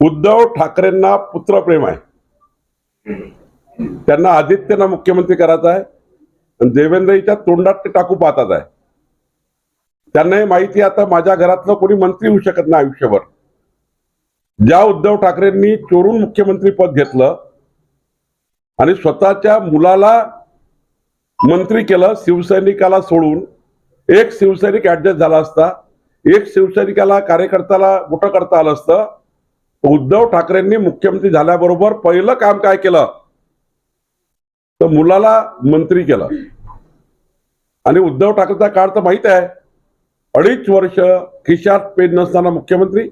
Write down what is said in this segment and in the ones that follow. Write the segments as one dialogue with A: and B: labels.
A: उद्धव ठाकरेंना पुत्रप्रेम आहे. त्यांना आदित्यना मुख्यमंत्री करायचा आहे. आणि देवेंद्रजीच्या तोंडात ते टाकू पाहतात आहे. त्यांना हे माहिती आता माझ्या घरातलं कोणी मंत्री होऊ शकत नाही आयुष्यभर. ज्या उद्धव ठाकरेंनी चोरून मुख्यमंत्री पद घेतलं आणि स्वतःच्या मुलाला मंत्री केलं शिवसैनिकाला सोडून एक शिवसैनिक ऍडजस्ट झाला असता एक शिवसैनिकाला कार्यकर्त्याला मोठं करता आलं असतं उद्धव ठाकरेंनी मुख्यमंत्री झाल्याबरोबर पहिलं काम काय केलं? तर मुलाला मंत्री केलं. आणि उद्धव ठाकरेचा काळ तर माहीत आहे. अडीच वर्ष खिशात पेन नसताना मुख्यमंत्री.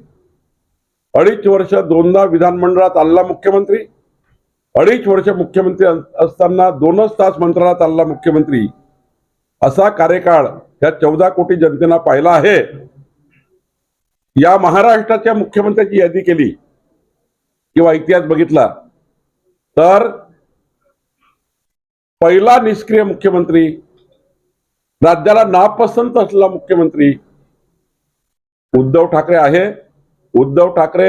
A: अडीच वर्ष दोनदा विधानमंडळात आणला मुख्यमंत्री. अडीच वर्ष मुख्यमंत्री असताना दोनच तास मंत्रालयात आणला मुख्यमंत्री. असा कार्यकाळ ह्या चौदा कोटी जनतेनं पाहिला आहे. या महाराष्ट्राच्या मुख्यमंत्र्याची यादी केली किंवा इतिहास बघितला तर पहिला निष्क्रिय मुख्यमंत्री राज्याला नापसंत असलेला मुख्यमंत्री उद्धव ठाकरे आहे. उद्धव ठाकरे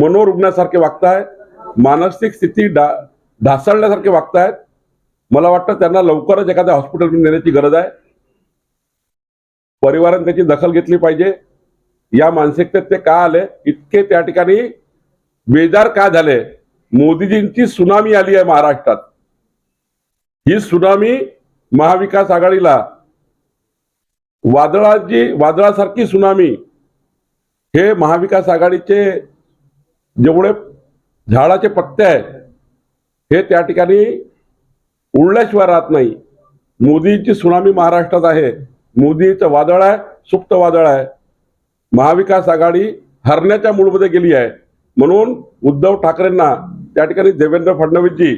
A: मनोरुग्णासारखे वागताय मानसिक स्थिती डा ढासळण्यासारखे वागतायत. मला वाटतं त्यांना लवकरच एखाद्या हॉस्पिटलमध्ये नेण्याची गरज आहे. परिवाराने त्याची दखल घेतली पाहिजे. या मानसिकतेत ते का आले? इतके त्या ठिकाणी बेजार का झाले? मोदीजींची सुनामी आली आहे महाराष्ट्रात. ही सुनामी महाविकास आघाडीला वादळाची वादळासारखी सुनामी हे महाविकास आघाडीचे जेवढे झाडाचे पत्ते आहेत हे त्या ठिकाणी उडल्याशिवाय राहत नाही. मोदीची सुनामी महाराष्ट्रात आहे. मोदीचं वादळ आहे सुप्त वादळ आहे. महाविकास आघाडी हरण्याच्या मूळमध्ये गेली आहे. म्हणून उद्धव ठाकरेंना त्या ठिकाणी देवेंद्र फडणवीसजी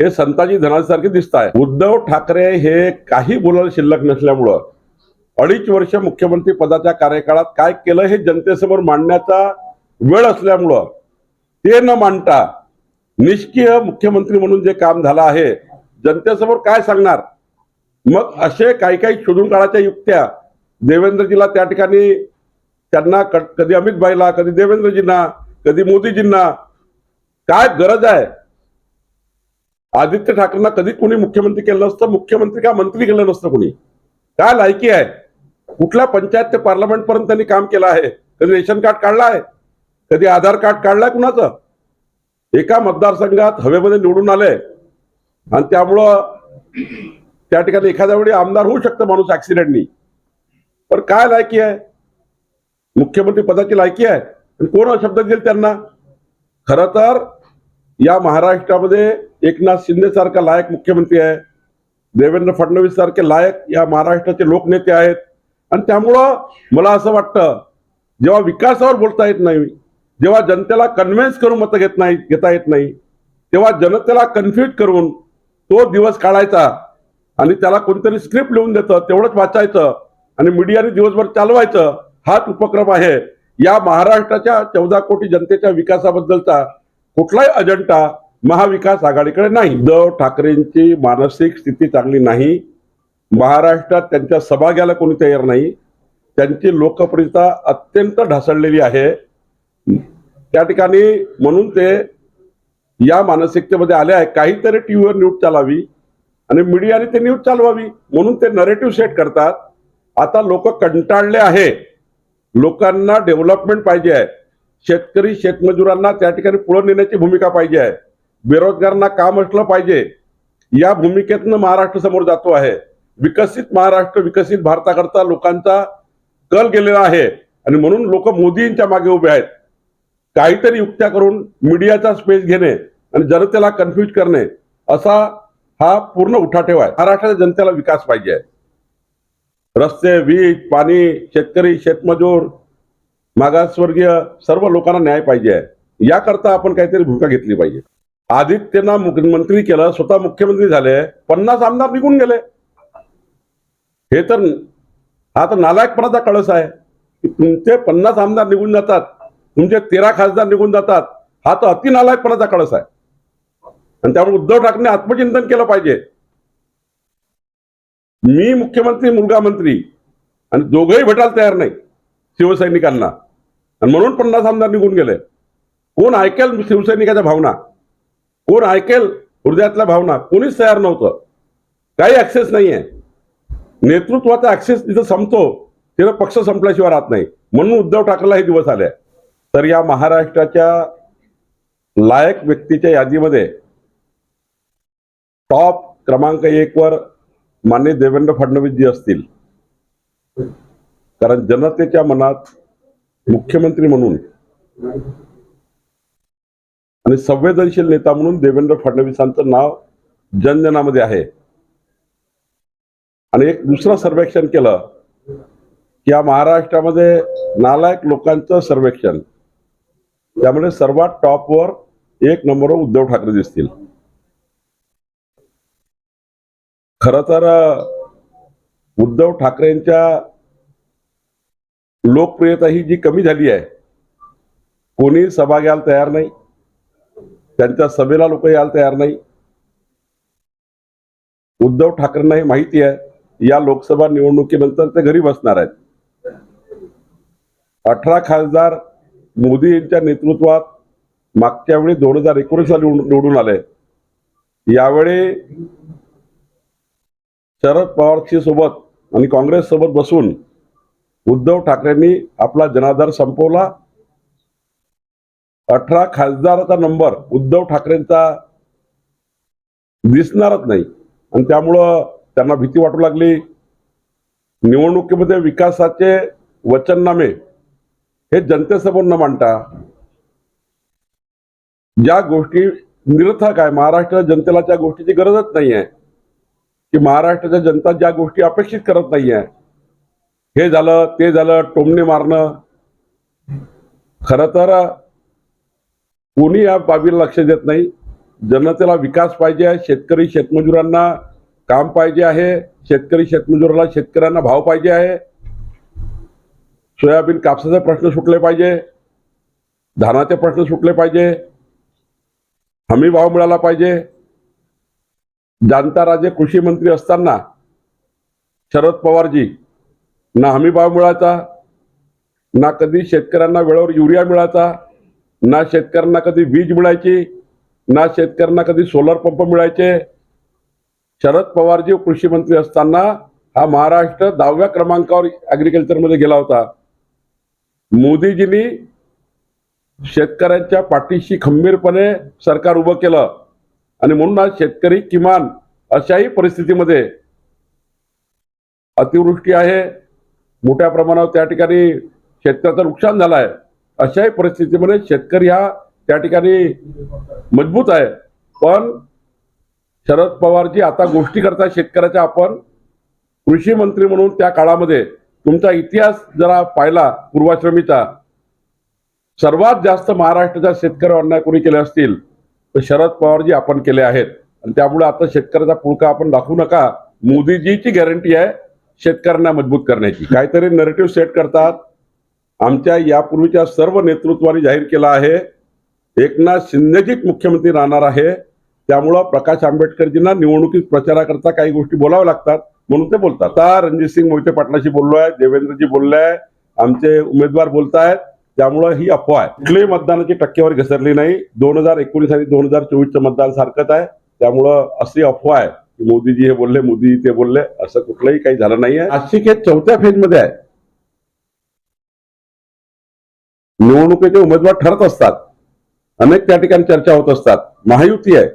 A: हे संताजी धनासारखे दिसत आहे. उद्धव ठाकरे हे काही बोलायला शिल्लक नसल्यामुळं अडीच वर्ष मुख्यमंत्री पदाच्या कार्यकाळात काय केलं हे जनतेसमोर मांडण्याचा वेळ असल्यामुळं ते न मांडता निष्क्रिय मुख्यमंत्री म्हणून जे काम झालं आहे जनतेसमोर काय सांगणार? मग असे काही काही शोधून काढायच्या युक्त्या देवेंद्रजीला त्या ठिकाणी त्यांना कधी अमित भाईला कधी देवेंद्रजींना कधी मोदीजींना काय गरज आहे? आदित्य ठाकरेंना कधी कोणी मुख्यमंत्री केलं नसतं मुख्यमंत्री का मंत्री केलं नसतं कोणी? काय लायकी आहे? कुठल्या पंचायत ते पार्लमेंट पर्यंत त्यांनी काम केलं आहे? कधी रेशन कार्ड काढलं आहे? कधी आधार कार्ड काढलंय कुणाचं? एका मतदारसंघात हवेमध्ये निवडून आले. आणि त्यामुळं त्या ठिकाणी एखाद्या वेळी आमदार होऊ शकतं माणूस ऍक्सिडेंटनी पण काय लायकी आहे? मुख्यमंत्री पदाची लायकी आहे. आणि कोण शब्द देईल त्यांना? खरं तर या महाराष्ट्रामध्ये एकनाथ शिंदे सारखा लायक मुख्यमंत्री आहे. देवेंद्र फडणवीस सारखे लायक या महाराष्ट्राचे लोकनेते आहेत. आणि त्यामुळं मला असं वाटतं जेव्हा विकासावर बोलता येत नाही जेव्हा जनतेला कन्व्हिन्स करून मतं घेत नाही घेता येत नाही तेव्हा जनतेला कन्फ्युज करून तो दिवस काढायचा आणि त्याला कोणतरी स्क्रिप्ट लिहून देतं तेवढंच वाचायचं आणि मीडियाने दिवसभर चालवायचं. हाच उपक्रम आहे. या महाराष्ट्राच्या चौदा कोटी जनतेच्या विकासाबद्दलचा कुठलाही अजेंडा महाविकास आघाडीकडे नाही. उद्धव ठाकरेंची मानसिक स्थिती चांगली नाही. महाराष्ट्रात त्यांच्या सभा घ्यायला कोणी तयार नाही. त्यांची लोकप्रियता अत्यंत ढासळलेली आहे. त्या ठिकाणी म्हणून ते या मानसिकतेमध्ये आले आहे. काहीतरी टीव्हीवर न्यूज चालावी आणि मीडियाने ते न्यूज चालवावी म्हणून ते नरेटिव्ह सेट करतात. आता लोक कंटाळले आहे. लोकांना डेव्हलपमेंट पाहिजे आहे. शेतकरी शेतमजुरांना त्या ठिकाणी पुढे नेण्याची भूमिका पाहिजे आहे. बेरोजगारांना काम असलं पाहिजे. या भूमिकेतनं महाराष्ट्र समोर जातो आहे. विकसित महाराष्ट्र विकसित भारताकरता लोकांचा कल गेलेला आहे. आणि म्हणून लोक मोदींच्या मागे उभे आहेत. काहीतरी युक्त्या करून मीडियाचा स्पेस घेणे आणि जनतेला कन्फ्युज करणे असा हा पूर्ण उठाठेव आहे. महाराष्ट्राच्या जनतेला विकास पाहिजे आहे. रस्ते वीज पाणी शेतकरी शेतमजूर मागासवर्गीय सर्व लोकांना न्याय पाहिजे आहे. याकरता आपण काहीतरी भूमिका घेतली पाहिजे. आदित्यना मुख्यमंत्री केलं स्वतः मुख्यमंत्री झाले पन्नास आमदार निघून गेले. हे तर हा तर नालायकपणाचा कळस आहे. की तुमचे पन्नास आमदार निघून जातात. तुमचे तेरा खासदार निघून जातात. हा तर अति नालायकपणाचा कळस आहे. आणि त्यामुळे उद्धव ठाकरे आत्मचिंतन केलं पाहिजे. मी मुख्यमंत्री मुलगा मंत्री आणि दोघंही भेटायला तयार नाही शिवसैनिकांना. आणि म्हणून पन्नास आमदार निघून गेले. कोण ऐकेल शिवसैनिकाच्या भावना? कोण ऐकेल हृदयातल्या भावना? कोणीच तयार नव्हतं. काही ऍक्सेस नाहीये. नेतृत्वाचा ऍक्सेस तिथं संपतो तिथं पक्ष संपल्याशिवाय राहत नाही. म्हणून उद्धव ठाकरेला हे दिवस आले. तर या महाराष्ट्राच्या लायक व्यक्तीच्या यादीमध्ये टॉप क्रमांक एक वर माननीय देवेंद्र फडणवीस जी असतील. कारण जनतेच्या मनात मुख्यमंत्री म्हणून आणि संवेदनशील नेता म्हणून देवेंद्र फडणवीसांचं नाव जनजनामध्ये आहे. आणि एक दुसरं सर्वेक्षण केलं की या महाराष्ट्रामध्ये नालायक लोकांचं सर्वेक्षण. त्यामुळे सर्वात टॉपवर एक नंबरवर उद्धव ठाकरे दिसतील. खर तर उद्धव ठाकरेंच्या लोकप्रियता ही जी कमी झाली आहे कोणी सभा घ्यायला तयार नाही त्यांच्या सभेला लोक यायला तयार नाही. उद्धव ठाकरेंना हे माहिती आहे या लोकसभा निवडणुकीनंतर ते घरी बसणार आहेत. अठरा खासदार मोदी यांच्या नेतृत्वात मागच्या वेळी दोन हजार एकोणीसला निवडून निवडून आले. यावेळी शरद पवारशी सोबत आणि काँग्रेस सोबत बसून उद्धव ठाकरेंनी आपला जनाधार संपवला. अठरा खासदाराचा नंबर उद्धव ठाकरेंचा दिसणारच नाही. आणि त्यामुळं त्यांना भीती वाटू लागली. निवडणुकीमध्ये विकासाचे वचननामे हे जनतेसमोर न मांडता ज्या गोष्टी निरर्थक आहे महाराष्ट्र जनतेला त्या गोष्टीची गरजच नाही आहे की महाराष्ट्राच्या जनता ज्या गोष्टी अपेक्षित करत नाहीये हे झालं ते झालं टोमणे मारणं. खरं तर कोणी या बाबीला लक्ष देत नाही. जनतेला विकास पाहिजे आहे शेतकरी शेतमजुरांना काम पाहिजे आहे शेतकरी शेतमजुराला शेतकऱ्यांना भाव पाहिजे आहे. सोयाबीन कापसाचे प्रश्न सुटले पाहिजे धानाचे प्रश्न सुटले पाहिजे हमी भाव मिळाला पाहिजे. जाणता राजे कृषी मंत्री असताना शरद पवारजी ना हमी भाव मिळायचा ना कधी शेतकऱ्यांना वेळेवर युरिया मिळायचा ना शेतकऱ्यांना कधी वीज मिळायची ना शेतकऱ्यांना कधी सोलर पंप मिळायचे. शरद पवारजी कृषी मंत्री असताना हा महाराष्ट्र दहाव्या क्रमांकावर ॲग्रिकल्चरमध्ये गेला होता. मोदीजींनी शेतकऱ्यांच्या पाठीशी खंबीरपणे सरकार उभं केलं. आणि म्हणून आज शेतकरी किमान अशाही परिस्थितीमध्ये अतिवृष्टी आहे. मोठ्या प्रमाणावर त्या ठिकाणी शेतकऱ्याचं नुकसान झालं आहे अशाही परिस्थितीमध्ये शेतकरी हा त्या ठिकाणी मजबूत आहे. पण शरद पवारजी आता गोष्टी करता शेतकऱ्याच्या आपण. कृषी मंत्री म्हणून त्या काळामध्ये तुमचा इतिहास जरा पाहिला पूर्वाश्रमीचा. सर्वात जास्त महाराष्ट्राच्या शेतकऱ्यावर अन्याय कोणी केले असतील? तर शरद पवारजी आपण केले आहेत. आणि त्यामुळे आता शेतकऱ्याचा पुळका आपण दाखवू नका. मोदीजीची गॅरंटी आहे शेतकऱ्यांना मजबूत करण्याची. काहीतरी नरेटिव्ह सेट करतात. आमच्या यापूर्वीच्या सर्व नेतृत्वाने जाहीर केला आहे. एकनाथ शिंदेजीच मुख्यमंत्री राहणार आहे. त्यामुळं प्रकाश आंबेडकरजींना निवडणुकीत प्रचाराकरता काही गोष्टी बोलाव्या लागतात म्हणून ते बोलतात. आता रणजित सिंग मोहिते पाटलाशी बोललो आहे देवेंद्रजी बोलले आहे आमचे उमेदवार बोलतायत. त्यामुळं ही अफवा आहे. कुठलीही मतदानाची टक्केवारी घसरली नाही. दोन हजार एकोणीस आणि दोन हजार चोवीसचं मतदान सारखंच आहे. त्यामुळं अशी अफवा आहे की मोदीजी हे बोलले मोदीजी ते बोलले असं कुठलंही काही झालं नाहीये नाशिक हे चौथ्या फेजमध्ये आहे. निवडणुकीचे उमेदवार ठरत असतात. अनेक त्या ठिकाणी चर्चा होत असतात. महायुती आहे.